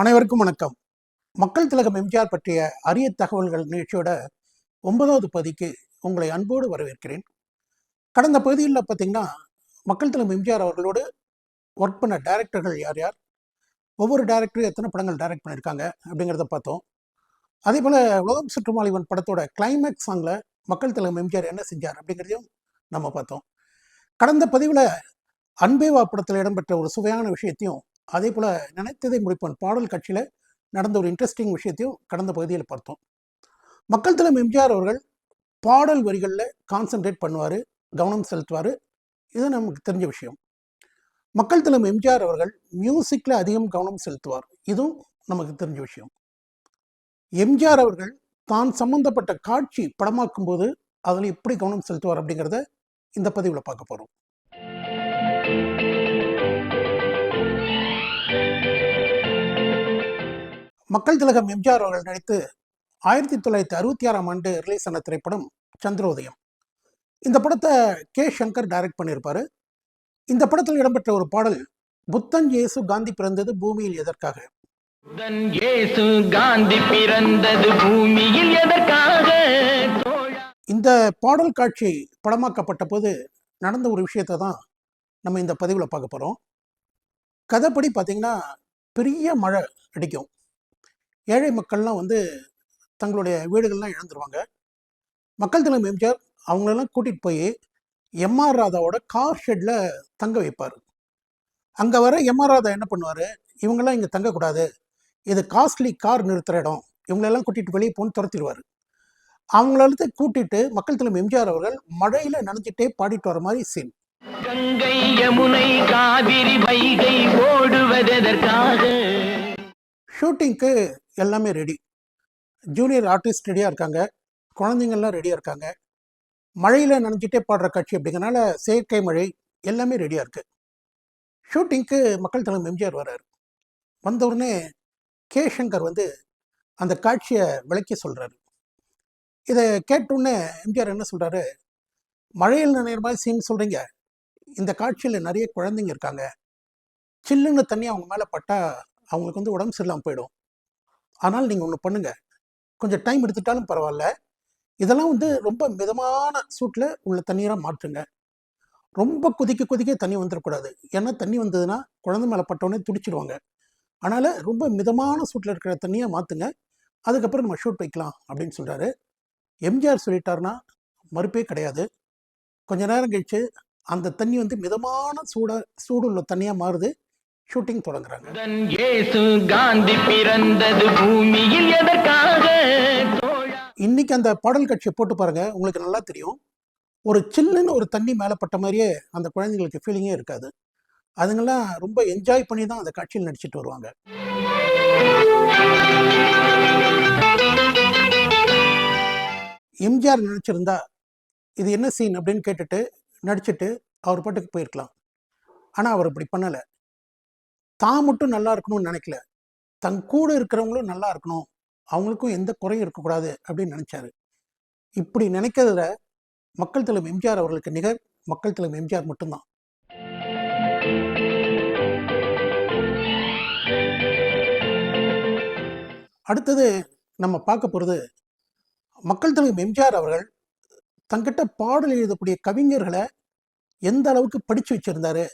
அனைவருக்கும் வணக்கம். மக்கள் திலகம் எம்ஜிஆர் பற்றிய அரிய தகவல்கள் நிகழ்ச்சியோட ஒன்பதாவது பகுதிக்கு உங்களை அன்போடு வரவேற்கிறேன். கடந்த பகுதியில் பார்த்தீங்கன்னா மக்கள் திலகம் எம்ஜிஆர் அவர்களோடு ஒர்க் பண்ண டைரக்டர்கள் யார் யார்? ஒவ்வொரு டைரக்டரும் எத்தனை படங்கள் டைரக்ட் பண்ணியிருக்காங்க அப்படிங்கிறத பார்த்தோம். அதே போல் உலகம் சுற்றுமாலிவன் படத்தோட கிளைமேக்ஸ் சாங்கில் மக்கள் திலகம் எம்ஜிஆர் என்ன செஞ்சார் அப்படிங்கிறதையும் நம்ம பார்த்தோம். கடந்த பதிவில் அன்பே வா படத்தில் இடம்பெற்ற ஒரு சுவையான விஷயத்தையும் அதே போல் நினைத்ததை முடிப்பான் பாடல் காட்சியில் நடந்த ஒரு இன்ட்ரெஸ்டிங் விஷயத்தையும் கடந்த பகுதியில் பார்த்தோம். மக்கள் தலம் எம்ஜிஆர் அவர்கள் பாடல் வரிகளில் கான்சென்ட்ரேட் பண்ணுவார் கவனம் செலுத்துவார். இது நமக்கு தெரிஞ்ச விஷயம். மக்கள் தலம் எம்ஜிஆர் அவர்கள் மியூசிக்கில் அதிகம் கவனம் செலுத்துவார். இதுவும் நமக்கு தெரிஞ்ச விஷயம். எம்ஜிஆர் அவர்கள் தான் சம்பந்தப்பட்ட காட்சி படமாக்கும் போது அதில் எப்படி கவனம் செலுத்துவார் அப்படிங்கிறத இந்த பதிவில் பார்க்க போகிறோம் மக்கள் திலகம் எம்ஜிஆர் அவர்கள் நடித்து ஆயிரத்தி தொள்ளாயிரத்தி அறுபத்தி ஆறாம் ஆண்டு ரிலீஸ் ஆன திரைப்படம் சந்திரோதயம். இந்த படத்தை கே சங்கர் டைரக்ட் பண்ணியிருப்பாரு. இந்த படத்தில் இடம்பெற்ற ஒரு பாடல் புத்தன் இயேசு காந்தி பிறந்தது பூமியில் எதற்காக? புத்தன் இயேசு காந்தி பிறந்தது பூமியில் எதற்காக? இந்த பாடல் காட்சி படமாக்கப்பட்ட போது நடந்த ஒரு விஷயத்தை தான் நம்ம இந்த பதிவில் பார்க்க போகிறோம் கதைப்படி பார்த்தீங்கன்னா பெரிய மழை அடிக்கும். ஏழை மக்கள்லாம் வந்து தங்களுடைய வீடுகள்லாம் இழந்துருவாங்க. மக்கள் தினம் எம்ஜிஆர் அவங்களெல்லாம் கூட்டிகிட்டு போய் எம்ஆர் ராதாவோட கார் ஷெட்டில் தங்க வைப்பார். அங்கே வர எம்ஆர் ராதா என்ன பண்ணுவார்? இவங்கெல்லாம் இங்கே தங்கக்கூடாது. இது காஸ்ட்லி கார் நிறுத்துகிற இடம். இவங்களெல்லாம் கூட்டிகிட்டு வெளியே போன்னு துரத்திடுவார். அவங்கள கூட்டிட்டு மக்கள் தலைவர் எம்ஜிஆர் அவர்கள் மழையில நனைஞ்சிட்டே பாடிட்டு வர மாதிரி சீன் கங்கை யமுனை காவிரி வைகை ஓடுவதெதற்காக. ஷூட்டிங்க்கு எல்லாமே ரெடி ஜூனியர் ஆர்டிஸ்ட் ரெடியாக இருக்காங்க. குழந்தைங்கள்லாம் ரெடியாக இருக்காங்க. மழையில் நனைஞ்சிட்டே பாடுற காட்சி அப்படிங்கிறனால செயற்கை மழை எல்லாமே ரெடியாக இருக்குது ஷூட்டிங்க்கு மக்கள் தலைமை எம்ஜிஆர் வர்றாரு. வந்த உடனே கே சங்கர் வந்து அந்த காட்சியை விளக்கி சொல்கிறாரு இதை கேட்டவுடனே எம்ஜிஆர் என்ன சொல்கிறாரு மழையில் நனைகிற மாதிரி சீன் சொல்கிறீங்க இந்த காட்சியில் நிறைய குழந்தைங்க இருக்காங்க. சில்லுன்னு தண்ணி அவங்க மேலே பட்டால் அவங்களுக்கு வந்து உடம்பு சரியில்லாமல் போயிடும். ஆனால் நீங்கள் ஒன்று பண்ணுங்க. கொஞ்சம் டைம் எடுத்துட்டாலும் பரவாயில்ல இதெல்லாம் வந்து ரொம்ப மிதமான சூட்டில் உள்ள தண்ணீராக மாற்றுங்க. ரொம்ப கொதிக்க கொதிக்க தண்ணி வந்துடக்கூடாது ஏன்னா தண்ணி வந்ததுன்னா குழந்தை மேலே பட்டவுடனே துடிச்சிடுவாங்க அதனால் ரொம்ப மிதமான சூட்டில் இருக்கிற தண்ணியை மாற்றுங்க அதுக்கப்புறம் நம்ம ஷூட் வைக்கலாம் அப்படின்னு சொல்கிறாரு எம்ஜிஆர் சொல்லிட்டாருன்னா மறுப்பே கிடையாது. கொஞ்ச நேரம் கழிச்சு அந்த தண்ணி வந்து மிதமான சூட சூடு உள்ள தண்ணியாக மாறுது. ஷூட்டிங் தொடங்குறாங்க. புத்தன் இயேசு காந்தி பிறந்தது பூமியில் எதற்காக? தோழா. இன்னைக்கு அந்த பாடல் காட்சியை போட்டு பாருங்க உங்களுக்கு நல்லா தெரியும். ஒரு சில்லுன்னு ஒரு தண்ணி மேலே பட்ட மாதிரியே அந்த குழந்தைங்களுக்கு ஃபீலிங்கே இருக்காது. அதுங்கெல்லாம் ரொம்ப என்ஜாய் பண்ணி தான் அந்த காட்சியில் நடிச்சிட்டு வருவாங்க. எம்ஜிஆர் நினச்சிருந்தா இது என்ன சீன் அப்படின்னு கேட்டுட்டு நடிச்சிட்டு அவர் பாட்டுக்கு போயிருக்கலாம். ஆனால் அவர் அப்படி பண்ணலை. தான் மட்டும் நல்லா இருக்கணும்னு நினைக்கல. தன் கூட இருக்கிறவங்களும் நல்லா இருக்கணும். அவங்களுக்கும் எந்த குறையும் இருக்கக்கூடாது அப்படின்னு நினைச்சாரு. இப்படி நினைக்கிறதுல மக்கள் தலைவர் எம்ஜிஆர் அவர்களுக்கு நிகர் மக்கள் தலைவர் எம்ஜிஆர் மட்டும்தான். அடுத்தது நம்ம பார்க்க போகிறது மக்கள் தலைவர் எம்ஜிஆர் அவர்கள் தங்கிட்ட பாடல் எழுதக்கூடிய கவிஞர்களை எந்த அளவுக்கு படித்து வச்சிருந்தாரு?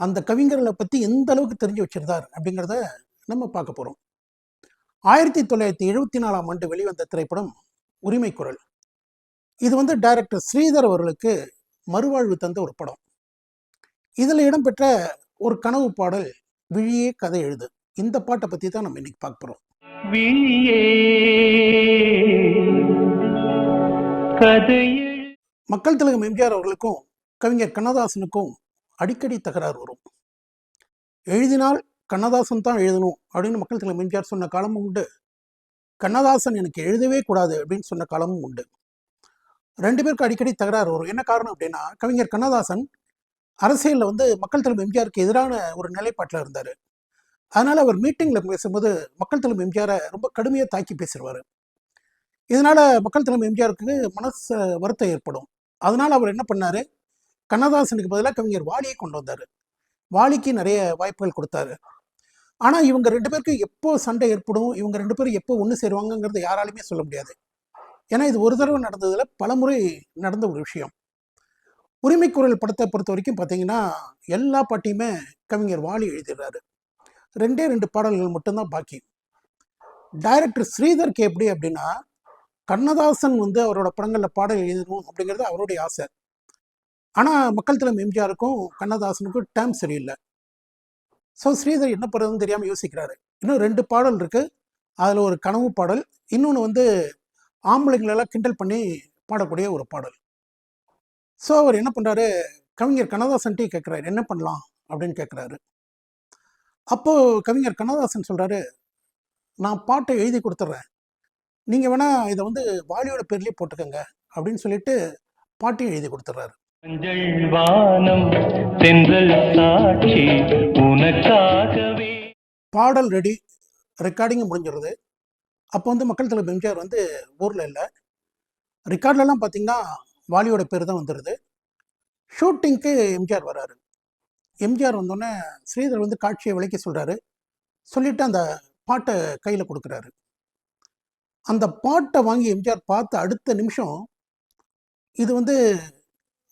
அந்த கவிஞர்களை பற்றி எந்த அளவுக்கு தெரிஞ்சு வச்சிருந்தார் அப்படிங்கிறத நம்ம பார்க்க போகிறோம் ஆயிரத்தி தொள்ளாயிரத்தி எழுபத்தி நாலாம் ஆண்டு வெளிவந்த திரைப்படம் உரிமை குரல். இது வந்து டைரக்டர் ஸ்ரீதர் அவர்களுக்கு மறுவாழ்வு தந்த ஒரு படம். இதில் இடம்பெற்ற ஒரு கனவு பாடல் விழியே கதை எழுது. இந்த பாட்டை பற்றி தான் நம்ம இன்னைக்கு பார்க்க போகிறோம் மக்கள் திலகம் எம்ஜிஆர் அவர்களுக்கும் கவிஞர் கண்ணதாசனுக்கும் அடிக்கடி தகராறு வரும். எழுதினால் கண்ணதாசன் தான் எழுதணும் அப்படின்னு மக்கள் திலகம் எம்ஜிஆர் சொன்ன காலமும் உண்டு. கண்ணதாசன் எனக்கு எழுதவே கூடாது அப்படின்னு சொன்ன காலமும் உண்டு. ரெண்டு பேருக்கு அடிக்கடி தகராறு வரும். என்ன காரணம் அப்படின்னா கவிஞர் கண்ணதாசன் அரசியலில் வந்து மக்கள் தலைமை எம்ஜிஆருக்கு எதிரான ஒரு நிலைப்பாட்டில் இருந்தார். அதனால் அவர் மீட்டிங்கில் பேசும்போது மக்கள் தலைமை எம்ஜிஆரை ரொம்ப கடுமையாக தாக்கி பேசிடுவார் இதனால் மக்கள் தலைமை எம்ஜிஆருக்கு மனசு வருத்தம் ஏற்படும். அதனால் அவர் என்ன பண்ணார்? கண்ணதாசனுக்கு பதிலாக கவிஞர் வாலியை கொண்டு வந்தார். வாலிக்கு நிறைய வாய்ப்புகள் கொடுத்தாரு. ஆனால் இவங்க ரெண்டு பேருக்கு எப்போ சண்டை ஏற்படும் இவங்க ரெண்டு பேரும் எப்போ ஒன்று சேருவாங்கங்கிறத யாராலுமே சொல்ல முடியாது. ஏன்னா இது ஒரு தடவை நடந்ததில் பலமுறை நடந்த ஒரு விஷயம். உரிமைக்குரல் படத்தை பொறுத்த வரைக்கும் பார்த்தீங்கன்னா எல்லா பாட்டியுமே கவிஞர் வாலி எழுதிடுறாரு. ரெண்டே ரெண்டு பாடல்கள் மட்டும்தான் பாக்கி. டைரக்டர் ஸ்ரீதர்க்கு எப்படி அப்படின்னா கண்ணதாசன் வந்து அவரோட படங்களில் பாடல் எழுதணும் அப்படிங்கிறது அவருடைய ஆசை. ஆனால் மக்கள் தலைமை எம்ஜிஆருக்கும் கண்ணதாசனுக்கும் டேம் சரியில்லை. ஸோ ஸ்ரீதர் என்ன பண்ணுறதுன்னு தெரியாமல் யோசிக்கிறாரு. இன்னும் ரெண்டு பாடல் இருக்குது அதில் ஒரு கனவு பாடல். இன்னொன்று வந்து ஆம்பளைங்களெல்லாம் கிண்டல் பண்ணி பாடக்கூடிய ஒரு பாடல். ஸோ அவர் என்ன பண்ணுறாரு கவிஞர் கண்ணதாசன்ட்டே கேட்குறாரு. என்ன பண்ணலாம்? அப்படின்னு கேட்குறாரு. அப்போது கவிஞர் கண்ணதாசன் சொல்கிறாரு நான் பாட்டை எழுதி கொடுத்துட்றேன் நீங்கள் வேணால் இதை வந்து வாலியோட பேர்லேயே போட்டுக்கோங்க. அப்படின்னு சொல்லிட்டு பாட்டையும் எழுதி கொடுத்துட்றாரு மஞ்சள் வானம் தென்றல் சாட்சி உனக்காகவே. பாடல் ரெடி. ரெக்கார்டிங் முடிஞ்சிருது. அப்போ வந்து மக்கள் தலைவர் எம்ஜிஆர் வந்து ஊரில் இல்லை. ரெக்கார்ட்லலாம் பார்த்தீங்கன்னா வாலியோட பேர் தான் வந்துடுது ஷூட்டிங்க்கு எம்ஜிஆர் வராரு. எம்ஜிஆர் வந்தோடனே ஸ்ரீதர் வந்து காட்சியை விளக்கி சொல்கிறாரு சொல்லிட்டு அந்த பாட்டை கையில் கொடுக்குறாரு. அந்த பாட்டை வாங்கி எம்ஜிஆர் பார்த்த அடுத்த நிமிஷம் இது வந்து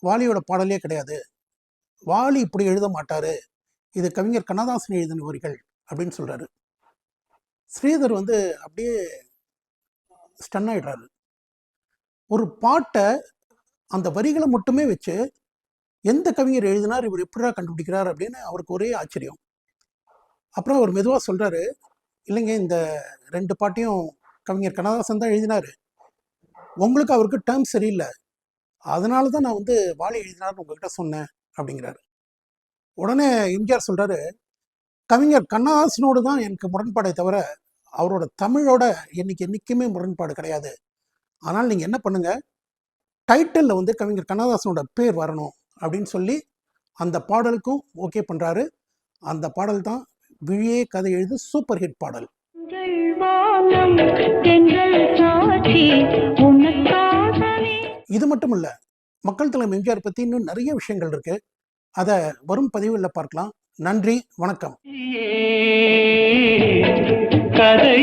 வாலியோட பாடலே கிடையாது. வாலி இப்படி எழுத மாட்டாரு. இது கவிஞர் கண்ணதாசன் எழுதின வரிகள் அப்படின்னு சொல்றாரு. ஸ்ரீதர் வந்து அப்படியே ஸ்டன் ஆயிடுறாரு. ஒரு பாட்டை அந்த வரிகளை மட்டுமே வச்சு எந்த கவிஞர் எழுதினார் இவர் எப்படிடா கண்டுபிடிக்கிறார் அப்படின்னு அவருக்கு ஒரே ஆச்சரியம். அப்புறம் அவர் மெதுவாக சொல்றாரு இல்லைங்க இந்த ரெண்டு பாட்டையும் கவிஞர் கண்ணதாசன் தான் எழுதினாரு. உங்களுக்கு அவருக்கு டேர்ம் சரியில்லை. அதனால தான் நான் வந்து வாலி எழுதினார்னு உங்ககிட்ட சொன்னேன் அப்படிங்கிறாரு. உடனே எம்ஜிஆர் சொல்றாரு கவிஞர் கண்ணதாசனோடு தான் எனக்கு முரண்பாடே தவிர அவரோட தமிழோட என்னைக்கு என்றைக்குமே முரண்பாடு கிடையாது. ஆனால் நீங்கள் என்ன பண்ணுங்க டைட்டிலில் வந்து கவிஞர் கண்ணதாசனோட பேர் வரணும் அப்படின்னு சொல்லி அந்த பாடலுக்கும் ஓகே பண்ணுறாரு அந்த பாடல் தான் விழியே கதை எழுது சூப்பர் ஹிட் பாடல். இது மட்டும் இல்லை மக்கள் தலைமை எம்ஜிஆர் பற்றி இன்னும் நிறைய விஷயங்கள் இருக்கு. அதை வரும் பதிவுகளில் பார்க்கலாம். நன்றி வணக்கம். கதை